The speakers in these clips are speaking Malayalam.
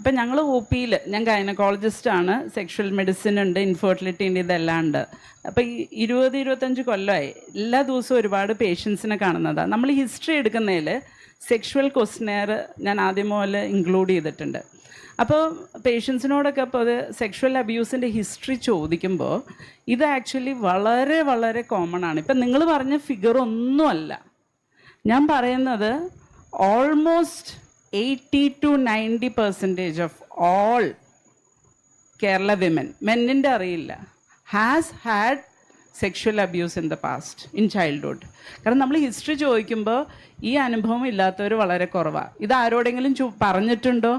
ഇപ്പം ഞങ്ങൾ ഒ പിയിൽ ഞാൻ ഗൈനക്കോളജിസ്റ്റ് ആണ് സെക്ഷൽ മെഡിസിൻ ഉണ്ട് ഇൻഫെർട്ടിലിറ്റി ഉണ്ട് ഇതെല്ലാം ഉണ്ട്. അപ്പം ഈ ഇരുപത് ഇരുപത്തഞ്ച് കൊല്ലമായി എല്ലാ ദിവസവും ഒരുപാട് പേഷ്യൻസിനെ കാണുന്നതാണ് നമ്മൾ ഹിസ്റ്ററി എടുക്കുന്നതിൽ സെക്ഷുവൽ ക്വസ്റ്റനെയർ ഞാൻ ആദ്യം മുതൽ ഇൻക്ലൂഡ് ചെയ്തിട്ടുണ്ട്. അപ്പോൾ പേഷ്യൻസിനോടൊക്കെ അപ്പോൾ അത് സെക്ഷുവൽ അബ്യൂസിന്റെ ഹിസ്റ്ററി ചോദിക്കുമ്പോൾ ഇത് ആക്ച്വലി വളരെ വളരെ കോമൺ ആണ്. ഇപ്പം നിങ്ങൾ പറഞ്ഞ ഫിഗർ ഒന്നുമല്ല. ഞാൻ പറയുന്നത് almost eighty to ninety percentage of all Kerala women മെന്നിന്റെ അറിയില്ല has had sexual abuse in the past in childhood കാരണം നമ്മൾ ഹിസ്റ്ററി ചോദിക്കുമ്പോൾ ഈ അനുഭവം ഇല്ലാത്തവർ വളരെ കുറവാണ് ഇത് ആരോടെങ്കിലും ചു പറഞ്ഞിട്ടുണ്ടോ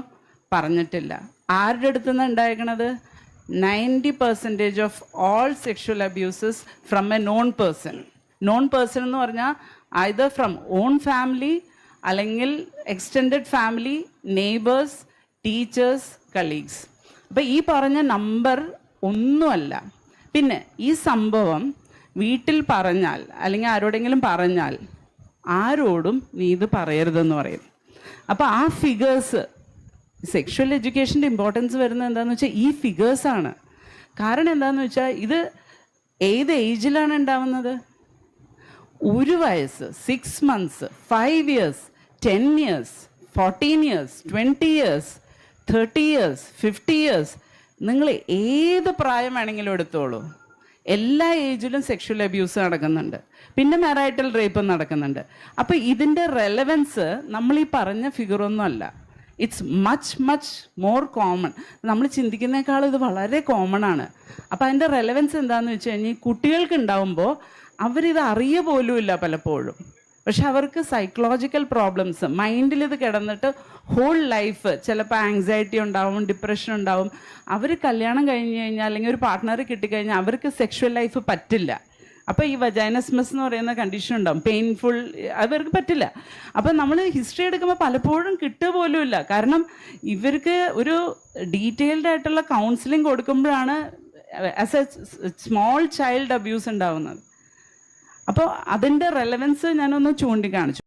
പറഞ്ഞിട്ടില്ല ആരുടെ അടുത്ത് നിന്ന് ഉണ്ടായിരിക്കണത് ninety percentage of all sexual abuses from a known person known person എന്ന് പറഞ്ഞാൽ ഐദർ ഫ്രം ഓൺ ഫാമിലി അല്ലെങ്കിൽ extend family neighbours teachers colleagues അപ്പം ഈ പറഞ്ഞ നമ്പർ ഒന്നുമല്ല. പിന്നെ ഈ സംഭവം വീട്ടിൽ പറഞ്ഞാൽ അല്ലെങ്കിൽ ആരോടെങ്കിലും പറഞ്ഞാൽ ആരോടും നീ ഇത് പറയരുതെന്ന് പറയും. അപ്പോൾ ആ ഫിഗേഴ്സ് സെക്ഷുവൽ എഡ്യൂക്കേഷന്റെ ഇമ്പോർട്ടൻസ് വരുന്നത് എന്താണെന്ന് വെച്ചാൽ ഈ ഫിഗേഴ്സാണ് കാരണം എന്താണെന്ന് വെച്ചാൽ ഇത് ഏത് ഏജിലാണ് ഉണ്ടാവുന്നത്? ഒരു വയസ്സ് six months five years ten years fourteen years twenty years thirty years fifty years നിങ്ങൾ ഏത് പ്രായം വേണമെങ്കിലും എടുത്തോളൂ. എല്ലാ ഏജിലും സെക്ഷൽ അബ്യൂസ് നടക്കുന്നുണ്ട്. പിന്നെ മാരൈറ്റൽ റേപ്പ് നടക്കുന്നുണ്ട്. അപ്പോൾ ഇതിന്റെ റെലവൻസ് നമ്മൾ ഈ പറഞ്ഞ ഫിഗറൊന്നും അല്ല. It's much much more common നമ്മൾ ചിന്തിക്കുന്നേക്കാൾ ഇത് വളരെ കോമൺ ആണ്. അപ്പോൾ അതിന്റെ റെലവൻസ് എന്താണെന്ന് വെച്ച് കഴിഞ്ഞാൽ കുട്ടികൾക്ക് ഉണ്ടാവുമ്പോൾ അവരിത് അറിയ പോലുമില്ല പലപ്പോഴും. പക്ഷെ അവർക്ക് സൈക്കോളജിക്കൽ പ്രോബ്ലംസ് മൈൻഡിൽ ഇത് കിടന്നിട്ട് ഹോൾ ലൈഫ് ചിലപ്പോൾ ആങ്സൈറ്റി ഉണ്ടാവും ഡിപ്രഷൻ ഉണ്ടാവും. അവർ കല്യാണം കഴിഞ്ഞ് കഴിഞ്ഞാൽ അല്ലെങ്കിൽ ഒരു പാർട്ട്ണർ കിട്ടിക്കഴിഞ്ഞാൽ അവർക്ക് സെക്ഷുവൽ ലൈഫ് പറ്റില്ല. അപ്പോൾ ഈ വജൈനസ്മസ് എന്ന് പറയുന്ന കണ്ടീഷൻ ഉണ്ടാവും. പെയിൻഫുൾ അവർക്ക് പറ്റില്ല. അപ്പം നമ്മൾ ഹിസ്റ്ററി എടുക്കുമ്പോൾ പലപ്പോഴും കിട്ടുക പോലുമില്ല കാരണം ഇവർക്ക് ഒരു ഡീറ്റെയിൽഡ് ആയിട്ടുള്ള counselling കൊടുക്കുമ്പോഴാണ് as a small child abuse ഉണ്ടാവുന്നത്. അപ്പോൾ അതിന്റെ റെലവൻസ് ഞാനൊന്ന് ചൂണ്ടിക്കാണിച്ചു.